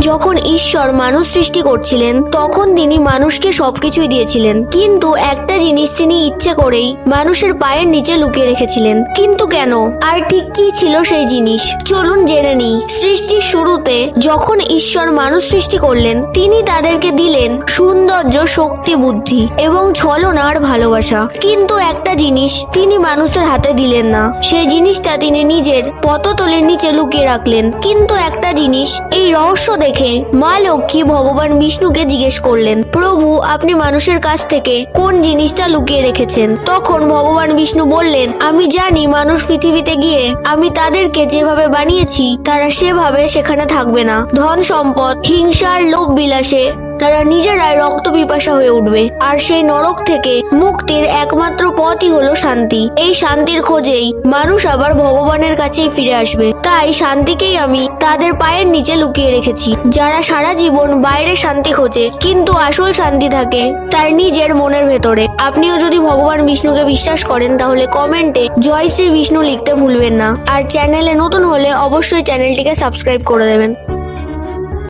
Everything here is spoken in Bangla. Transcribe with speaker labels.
Speaker 1: যখন ঈশ্বর মানুষ সৃষ্টি করছিলেন, তখন তিনি মানুষকে সবকিছুই দিয়েছিলেন। কিন্তু একটা জিনিস তিনি ইচ্ছে করেই মানুষের পায়ের নিচে লুকিয়ে রেখেছিলেন। কিন্তু কেন? আর ঠিক কি ছিল সেই জিনিস? চলুন জেনে নিই। সৃষ্টির শুরুতে যখন ঈশ্বর মানুষ সৃষ্টি করলেন, তিনি তাদেরকে দিলেন সৌন্দর্য, শক্তি, বুদ্ধি এবং ছলনার ভালোবাসা। কিন্তু একটা জিনিস তিনি মানুষের হাতে দিলেন না। সেই জিনিসটা তিনি নিজের পততলের নিচে লুকিয়ে রাখলেন। কিন্তু একটা জিনিস, এই রহস্য দেখে মা লক্ষ্মী ভগবান বিষ্ণুকে জিজ্ঞেস করলেন, প্রভু, আপনি মানুষের কাছ থেকে কোন জিনিসটা লুকিয়ে রেখেছেন? তখন ভগবান বিষ্ণু বললেন, আমি জানি মানুষ পৃথিবীতে গিয়ে আমি তাদেরকে যেভাবে বানিয়েছি, তারা সেভাবে সেখানে থাকবে না। ধন সম্পদ, হিংসার লোভ বিলাসে তারা নিজেরাই রক্ত পিপাসা হয়ে উঠবে। আর সেই নরক থেকে মুক্তির একমাত্র পথই হলো শান্তি। এই শান্তির খোঁজেই মানুষ আবার ভগবানের কাছেই ফিরে আসবে। তাই শান্তিকেই আমি তাদের পায়ের নিচে লুকিয়ে রেখেছি। যারা সারা জীবন বাইরে শান্তি খোঁজে, কিন্তু আসল শান্তি থাকে তার নিজের মনের ভেতরে। আপনিও যদি ভগবান বিষ্ণুকে বিশ্বাস করেন, তাহলে কমেন্টে জয় শ্রী বিষ্ণু লিখতে ভুলবেন না। আর চ্যানেলে নতুন হলে অবশ্যই চ্যানেলটিকে সাবস্ক্রাইব করে দেবেন।